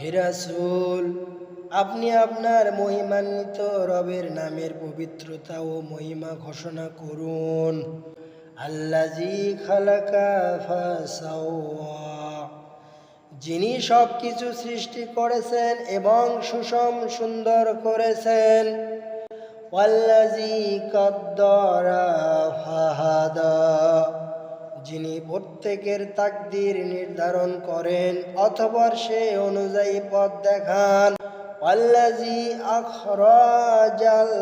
হিরাসুল আপনি আপনার মহিমান্বিত রবের নামের পবিত্রতা ও মহিমা ঘোষণা করুন। আল্লাজি খালাকা যিনি সব কিছু সৃষ্টি করেছেন এবং সুষম সুন্দর করেছেন। ওয়াল্লাজি কদ্দরা ফাহাদা। যিনি প্রত্যেকের তাকদির নির্ধারণ করেন অথবা সে অনুযায়ী পথ দেখান। ওয়াল্লাজি আখরাজাল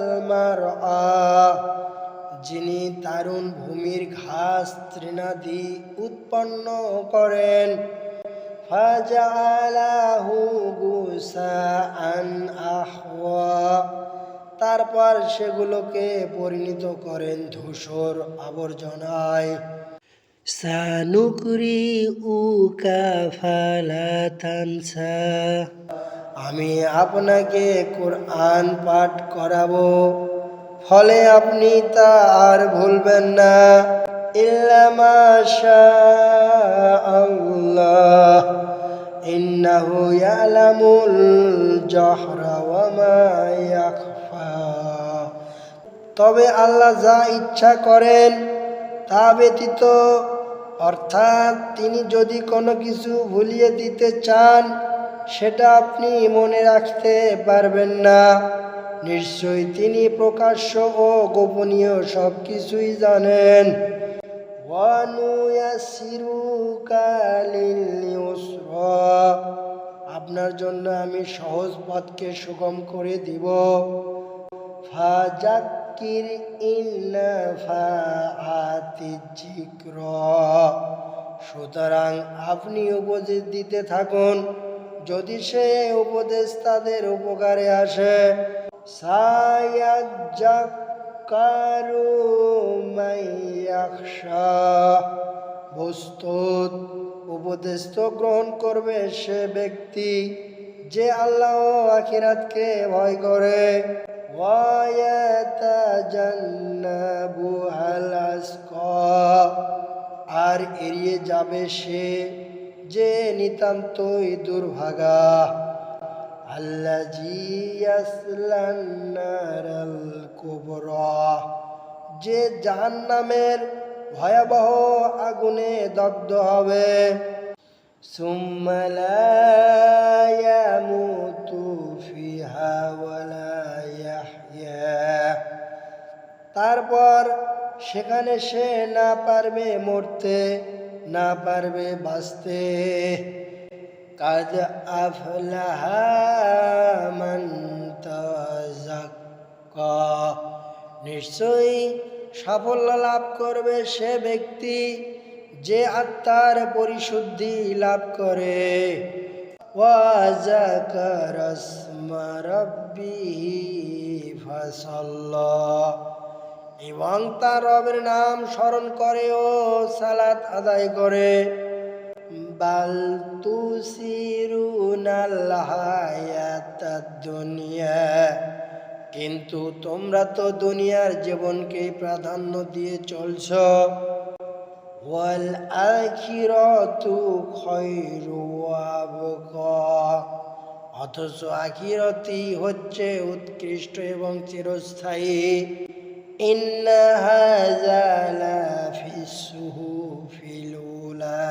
যিনি তারুণ ভূমির ঘাস তৃণাদি উৎপন্ন করেন। তারপর সেগুলোকে পরিণত করেন ধূসর আবর্জনায়। সানুকরি উকা ফালাতানসা। আমি আপনাকে কোরআন পাঠ করাবো, ফলে আপনি তা আর ভুলবেন না। আল্লাহ তবে আল্লাহ যা ইচ্ছা করেন তা ব্যতীত, অর্থাৎ তিনি যদি কোনো কিছু ভুলিয়ে দিতে চান, সেটা আপনি মনে রাখতে পারবেন না নিশ্চয়ই তিনি প্রকাশ্য ও গোপনীয় সব কিছুই জানেন। আপনার জন্য আমি সহজ পথকে সুগম করে দিব ফাজাক্কির ইন্নাফাআতি যিকর। সুতরাং আপনি উপদেশ দিতে থাকুন, যদি সে উপদেশ তাদের উপকারে আসে। বস্তুত উপদেশ তো গ্রহণ করবে সে ব্যক্তি যে আল্লাহ আখিরাতকে ভয় করে। আর এড়িয়ে যাবে সে যে নিতান্তই দুর্ভাগা। আল্লা যে জাহান্নামের ভয়াবহ আগুনে দগ্ধ হবে। সুম্মালা তারপর সেখানে সে না পারবে মরতে, না পারবে বাঁচতে। কাজ তাযাক্কা। নিশ্চয়ই সাফল্য লাভ করবে সে ব্যক্তি যে আত্মার পরিশুদ্ধি লাভ করে। ওয়াজাকার আসমা রাব্বিহি ফাসাল্লা। এবং তার রবের নাম স্মরণ করে ও সালাত আদায় করে। বাল দুনিয়া। কিন্তু তোমরা তো দুনিয়ার জীবনকে প্রাধান্য দিয়ে চলছ। অথচ আখিরতি হচ্ছে উৎকৃষ্ট এবং চিরস্থায়ী। ইন্না হাযা লাফিস সুহুফিল উলা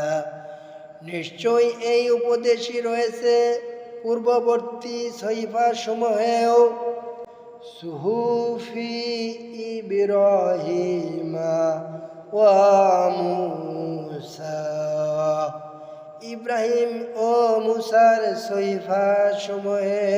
নিশ্চয়ই এই উপদেশই রয়েছে পূর্ববর্তী সহিফা সমূহেও সুহুফি ইব্রাহিমা মুসা। ইব্রাহিম ও মুসার সহিফা সমূহে